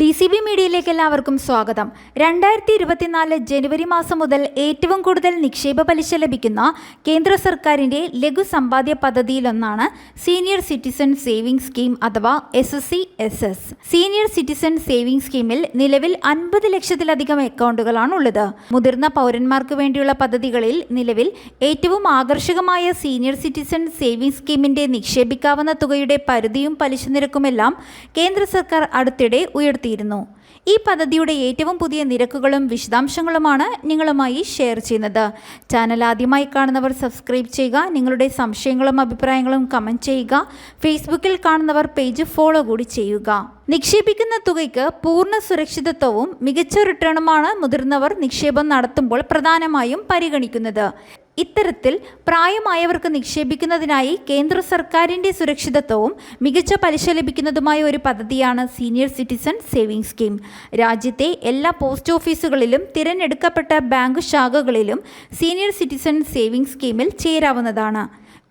D C B മീഡിയയിലേക്ക് എല്ലാവർക്കും സ്വാഗതം. രണ്ടായിരത്തി ഇരുപത്തിനാല് ജനുവരി മാസം മുതൽ ഏറ്റവും കൂടുതൽ നിക്ഷേപ പലിശ ലഭിക്കുന്ന കേന്ദ്ര സർക്കാരിന്റെ ലഘു സമ്പാദ്യ പദ്ധതിയിലൊന്നാണ് സീനിയർ സിറ്റിസൺ സേവിംഗ് സ്കീം അഥവാ S S C S S. Senior citizen saving സ്കീമിൽ നിലവിൽ അൻപത് ലക്ഷത്തിലധികം അക്കൗണ്ടുകളാണ് ഉള്ളത് മുതിർന്ന പൗരന്മാർക്ക് വേണ്ടിയുള്ള പദ്ധതികളിൽ നിലവിൽ ഏറ്റവും ആകർഷകമായ സീനിയർ സിറ്റിസൺ സേവിംഗ് സ്കീമിന്റെ നിക്ഷേപിക്കാവുന്ന തുകയുടെ പരിധിയും പലിശ നിരക്കുമെല്ലാം കേന്ദ്ര സർക്കാർ അടുത്തിടെ ഉയർത്തിയിരുന്നു ഈ പദ്ധതിയുടെ ഏറ്റവും പുതിയ നിരക്കുകളും വിശദാംശങ്ങളുമാണ് നിങ്ങളുമായി ഷെയർ ചെയ്യുന്നത്. ചാനൽ ആദ്യമായി കാണുന്നവർ സബ്സ്ക്രൈബ് ചെയ്യുക നിങ്ങളുടെ സംശയങ്ങളും അഭിപ്രായങ്ങളും കമന്റ് ചെയ്യുക ഫേസ്ബുക്കിൽ കാണുന്നവർ പേജ് ഫോളോ കൂടി ചെയ്യുക. നിക്ഷേപിക്കുന്ന തുകയ്ക്ക് പൂർണ സുരക്ഷിതത്വവും മികച്ച റിട്ടേണുമാണ് മുതിർന്നവർ നിക്ഷേപം നടത്തുമ്പോൾ പ്രധാനമായും പരിഗണിക്കുന്നത്. ഇത്തരത്തിൽ പ്രായമായവർക്ക് നിക്ഷേപിക്കുന്നതിനായി കേന്ദ്ര സർക്കാരിന്റെ സുരക്ഷിതത്വവും മികച്ച പലിശ ലഭിക്കുന്നതുമായ ഒരു പദ്ധതിയാണ് സീനിയർ സിറ്റിസൺ സേവിംഗ് സ്കീം. രാജ്യത്തെ എല്ലാ പോസ്റ്റ് ഓഫീസുകളിലും തിരഞ്ഞെടുക്കപ്പെട്ട ബാങ്ക് ശാഖകളിലും സീനിയർ സിറ്റിസൺ സേവിംഗ് സ്കീമിൽ ചേരാവുന്നതാണ്.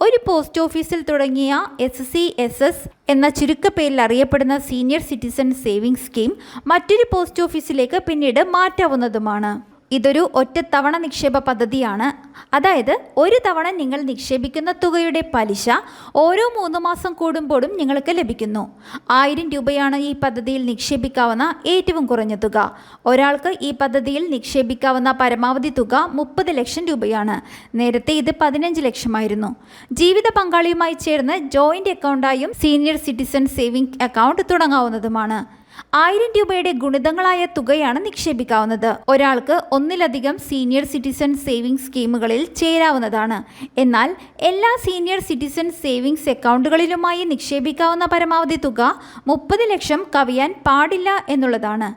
ഒരു പോസ്റ്റ് ഓഫീസിൽ തുടങ്ങിയ എസ് സി എസ് എസ് എന്ന ചുരുക്കപ്പേരിൽ അറിയപ്പെടുന്ന സീനിയർ സിറ്റിസൺ സേവിംഗ് സ്കീം മറ്റൊരു പോസ്റ്റ് ഓഫീസിലേക്ക് പിന്നീട് മാറ്റാവുന്നതുമാണ്. ഇതൊരു ഒറ്റത്തവണ നിക്ഷേപ പദ്ധതിയാണ്. അതായത് ഒരു തവണ നിങ്ങൾ നിക്ഷേപിക്കുന്ന തുകയുടെ പലിശ ഓരോ മൂന്ന് മാസം കൂടുമ്പോഴും നിങ്ങൾക്ക് ലഭിക്കുന്നു. ആയിരം രൂപയാണ് ഈ പദ്ധതിയിൽ നിക്ഷേപിക്കാവുന്ന ഏറ്റവും കുറഞ്ഞ തുക. ഒരാൾക്ക് ഈ പദ്ധതിയിൽ നിക്ഷേപിക്കാവുന്ന പരമാവധി തുക മുപ്പത് ലക്ഷം രൂപയാണ്. നേരത്തെ ഇത് പതിനഞ്ച് ലക്ഷമായിരുന്നു. ജീവിത പങ്കാളിയുമായി ചേർന്ന് ജോയിന്റ് അക്കൗണ്ടായും സീനിയർ സിറ്റിസൺ സേവിംഗ് അക്കൗണ്ട് തുടങ്ങാവുന്നതുമാണ്. ആയിരം രൂപയുടെ ഗുണിതങ്ങളായ തുകയാണ് നിക്ഷേപിക്കാവുന്നത്. ഒരാൾക്ക് ഒന്നിലധികം സീനിയർ സിറ്റിസൺ സേവിംഗ് സ്കീമുകളിൽ ചേരാവുന്നതാണ്. എന്നാൽ എല്ലാ സീനിയർ സിറ്റിസൺ സേവിംഗ്സ് അക്കൗണ്ടുകളിലുമായി നിക്ഷേപിക്കാവുന്ന പരമാവധി തുക മുപ്പത് ലക്ഷം കവിയാൻ പാടില്ല എന്നുള്ളതാണ്.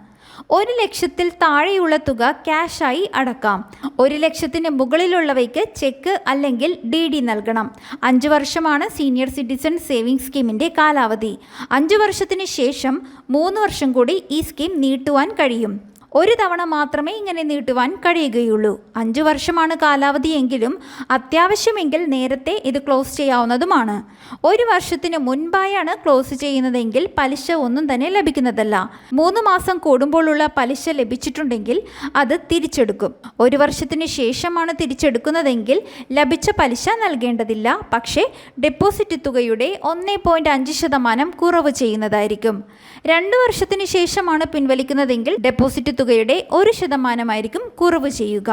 ഒരു ലക്ഷത്തിൽ താഴെയുള്ള തുക ക്യാഷായി അടക്കാം. ഒരു ലക്ഷത്തിന് മുകളിലുള്ളവയ്ക്ക് ചെക്ക് അല്ലെങ്കിൽ ഡി ഡി നൽകണം. അഞ്ച് വർഷമാണ് സീനിയർ സിറ്റിസൺ സേവിംഗ് സ്കീമിന്റെ കാലാവധി. അഞ്ച് വർഷത്തിന് ശേഷം മൂന്ന് വർഷം കൂടി ഈ സ്കീം നീട്ടുവാൻ കഴിയും. ഒരു തവണ മാത്രമേ ഇങ്ങനെ നീട്ടുവാൻ കഴിയുകയുള്ളൂ. അഞ്ചു വർഷമാണ് കാലാവധിയെങ്കിലും അത്യാവശ്യമെങ്കിൽ നേരത്തെ ഇത് ക്ലോസ് ചെയ്യാവുന്നതുമാണ്. ഒരു വർഷത്തിന് മുൻപായാണ് ക്ലോസ് ചെയ്യുന്നതെങ്കിൽ പലിശ ഒന്നും തന്നെ ലഭിക്കുന്നതല്ല. മൂന്ന് മാസം കൂടുമ്പോഴുള്ള പലിശ ലഭിച്ചിട്ടുണ്ടെങ്കിൽ അത് തിരിച്ചെടുക്കും. ഒരു വർഷത്തിന് ശേഷമാണ് തിരിച്ചെടുക്കുന്നതെങ്കിൽ ലഭിച്ച പലിശ നൽകേണ്ടതില്ല. പക്ഷേ ഡെപ്പോസിറ്റ് തുകയുടെ ഒന്നേ പോയിന്റ് അഞ്ച് ശതമാനം കുറവ് ചെയ്യുന്നതായിരിക്കും. രണ്ട് വർഷത്തിന് ശേഷമാണ് പിൻവലിക്കുന്നതെങ്കിൽ ഡെപ്പോസിറ്റ് തുകയുടെ ഒരു ശതമാനമായിരിക്കും കുറവ് ചെയ്യുക.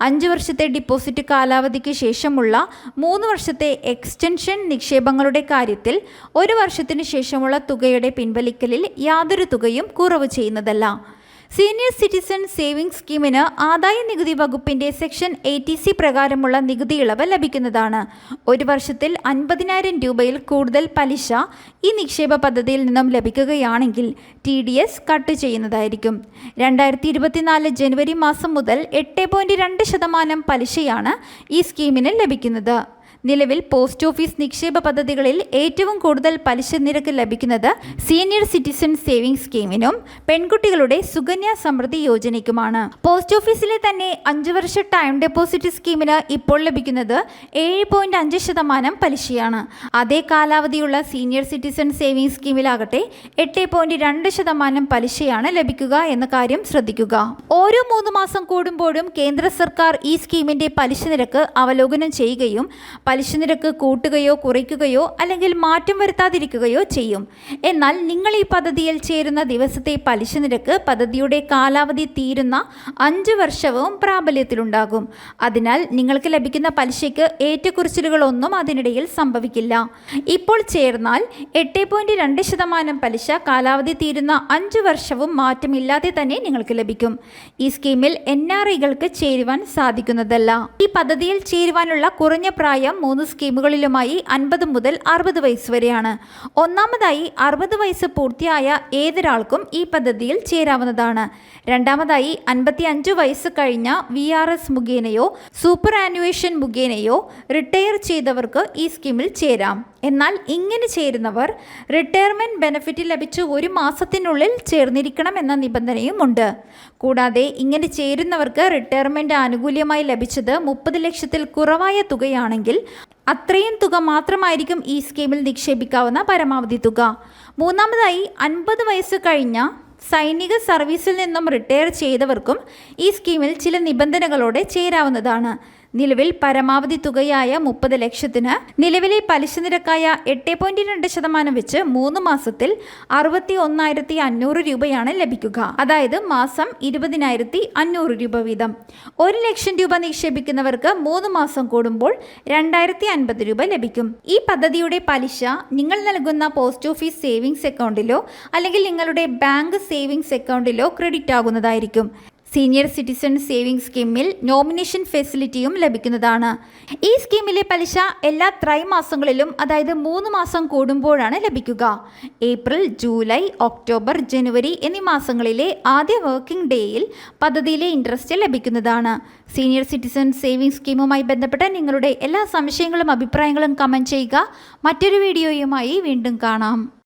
അഞ്ച് വർഷത്തെ ഡിപ്പോസിറ്റ് കാലാവധിക്ക് ശേഷമുള്ള മൂന്ന് വർഷത്തെ എക്സ്റ്റൻഷൻ നിക്ഷേപങ്ങളുടെ കാര്യത്തിൽ ഒരു വർഷത്തിന് ശേഷമുള്ള തുകയുടെ പിൻവലിക്കലിൽ യാതൊരു തുകയും കുറവ് ചെയ്യുന്നതല്ല. സീനിയർ സിറ്റിസൺ സേവിംഗ് സ്കീമിന് ആദായ നികുതി വകുപ്പിന്റെ സെക്ഷൻ എയ്റ്റി സി പ്രകാരമുള്ള നികുതി ഇളവ് ലഭിക്കുന്നതാണ്. ഒരു വർഷത്തിൽ അൻപതിനായിരം രൂപയിൽ കൂടുതൽ പലിശ ഈ നിക്ഷേപ പദ്ധതിയിൽ നിന്നും ലഭിക്കുകയാണെങ്കിൽ ടി ഡി എസ് കട്ട് ചെയ്യുന്നതായിരിക്കും. രണ്ടായിരത്തി ഇരുപത്തിനാല് ജനുവരി മാസം മുതൽ എട്ട് പോയിന്റ് രണ്ട് ശതമാനം പലിശയാണ് ഈ സ്കീമിന് ലഭിക്കുന്നത്. നിലവിൽ പോസ്റ്റ് ഓഫീസ് നിക്ഷേപ പദ്ധതികളിൽ ഏറ്റവും കൂടുതൽ പലിശ നിരക്ക് ലഭിക്കുന്നത് സീനിയർ സിറ്റിസൺ സേവിംഗ് സ്കീമിനും പെൺകുട്ടികളുടെ സുകന്യ സമൃദ്ധി യോജനയ്ക്കുമാണ്. പോസ്റ്റ് ഓഫീസിലെ തന്നെ അഞ്ച് വർഷ ടൈം ഡെപ്പോസിറ്റ് സ്കീമിന് ഇപ്പോൾ ലഭിക്കുന്നത് ഏഴ് പോയിന്റ് അഞ്ച് ശതമാനം പലിശയാണ്. അതേ കാലാവധിയുള്ള സീനിയർ സിറ്റിസൺ സേവിംഗ് സ്കീമിലാകട്ടെ എട്ട് പോയിന്റ് രണ്ട് ശതമാനം പലിശയാണ് ലഭിക്കുക എന്ന കാര്യം ശ്രദ്ധിക്കുക. ഓരോ മൂന്ന് മാസം കൂടുമ്പോഴും കേന്ദ്ര സർക്കാർ ഈ സ്കീമിന്റെ പലിശ നിരക്ക് അവലോകനം ചെയ്യുകയും പലിശ നിരക്ക് കൂട്ടുകയോ കുറയ്ക്കുകയോ അല്ലെങ്കിൽ മാറ്റം വരുത്താതിരിക്കുകയോ ചെയ്യും. എന്നാൽ നിങ്ങൾ ഈ പദ്ധതിയിൽ ചേരുന്ന ദിവസത്തെ പലിശ നിരക്ക് പദ്ധതിയുടെ കാലാവധി തീരുന്ന അഞ്ച് വർഷവും പ്രാബല്യത്തിലുണ്ടാകും. അതിനാൽ നിങ്ങൾക്ക് ലഭിക്കുന്ന പലിശയ്ക്ക് ഏറ്റക്കുറിച്ചിലുകളൊന്നും അതിനിടയിൽ സംഭവിക്കില്ല. ഇപ്പോൾ ചേർന്നാൽ എട്ട് പോയിന്റ് രണ്ട് ശതമാനം പലിശ കാലാവധി തീരുന്ന അഞ്ച് വർഷവും മാറ്റമില്ലാതെ തന്നെ നിങ്ങൾക്ക് ലഭിക്കും. ഈ സ്കീമിൽ എൻ ആർ ഐകൾക്ക് ചേരുവാൻ സാധിക്കുന്നതല്ല. ഈ പദ്ധതിയിൽ ചേരുവാനുള്ള കുറഞ്ഞ പ്രായം മൂന്ന് സ്കീമുകളിലുമായി അൻപത് മുതൽ അറുപത് വയസ്സ് വരെയാണ്. ഒന്നാമതായി അറുപത് വയസ്സ് പൂർത്തിയായ ഏതൊരാൾക്കും ഈ പദ്ധതിയിൽ ചേരാവുന്നതാണ്. രണ്ടാമതായി അൻപത്തി അഞ്ച് വയസ്സ് കഴിഞ്ഞ വി ആർ എസ് മുഖേനയോ സൂപ്പർ ആനുവേഷൻ മുഖേനയോ റിട്ടയർ ചെയ്തവർക്ക് ഈ സ്കീമിൽ ചേരാം. എന്നാൽ ഇങ്ങനെ ചേരുന്നവർ റിട്ടയർമെന്റ് ബെനിഫിറ്റ് ലഭിച്ച് ഒരു മാസത്തിനുള്ളിൽ ചേർന്നിരിക്കണം എന്ന നിബന്ധനയുമുണ്ട്. കൂടാതെ ഇങ്ങനെ ചേരുന്നവർക്ക് റിട്ടയർമെന്റ് ആനുകൂല്യമായി ലഭിച്ചത് മുപ്പത് ലക്ഷത്തിൽ കുറവായ തുകയാണെങ്കിൽ അത്രയും തുക മാത്രമായിരിക്കും ഈ സ്കീമിൽ നിക്ഷേപിക്കാവുന്ന പരമാവധി തുക. മൂന്നാമതായി അൻപത് വയസ്സ് കഴിഞ്ഞ സൈനിക സർവീസിൽ നിന്നും റിട്ടയർ ചെയ്തവർക്കും ഈ സ്കീമിൽ ചില നിബന്ധനകളോടെ ചേരാവുന്നതാണ്. നിലവിൽ പരമാവധി തുകയായ മുപ്പത് ലക്ഷത്തിന് നിലവിലെ പലിശ നിരക്കായ എട്ട് പോയിന്റ് രണ്ട് ശതമാനം വെച്ച് മൂന്ന് മാസത്തിൽ അറുപത്തി ഒന്നായിരത്തി അഞ്ഞൂറ് രൂപയാണ് ലഭിക്കുക. അതായത് മാസം ഇരുപതിനായിരത്തി അഞ്ഞൂറ് രൂപ വീതം. ഒരു ലക്ഷം രൂപ നിക്ഷേപിക്കുന്നവർക്ക് മൂന്ന് മാസം കൂടുമ്പോൾ രണ്ടായിരത്തി അൻപത് രൂപ ലഭിക്കും. ഈ പദ്ധതിയുടെ പലിശ നിങ്ങൾ നൽകുന്ന പോസ്റ്റ് ഓഫീസ് സേവിങ്സ് അക്കൗണ്ടിലോ അല്ലെങ്കിൽ നിങ്ങളുടെ ബാങ്ക് സേവിങ്സ് അക്കൗണ്ടിലോ ക്രെഡിറ്റ് ആകുന്നതായിരിക്കും. സീനിയർ സിറ്റിസൺ സേവിംഗ് സ്കീമിൽ നോമിനേഷൻ ഫെസിലിറ്റിയും ലഭിക്കുന്നതാണ്. ഈ സ്കീമിലെ പലിശ എല്ലാ ത്രൈമാസങ്ങളിലും അതായത് മൂന്ന് മാസം കൂടുമ്പോഴാണ് ലഭിക്കുക. ഏപ്രിൽ ജൂലൈ ഒക്ടോബർ ജനുവരി എന്നീ മാസങ്ങളിലെ ആദ്യ വർക്കിംഗ് ഡേയിൽ പദ്ധതിയിലെ ഇൻട്രസ്റ്റ് ലഭിക്കുന്നതാണ്. സീനിയർ സിറ്റിസൺ സേവിംഗ് സ്കീമുമായി ബന്ധപ്പെട്ട നിങ്ങളുടെ എല്ലാ സംശയങ്ങളും അഭിപ്രായങ്ങളും കമന്റ് ചെയ്യുക. മറ്റൊരു വീഡിയോയുമായി വീണ്ടും കാണാം.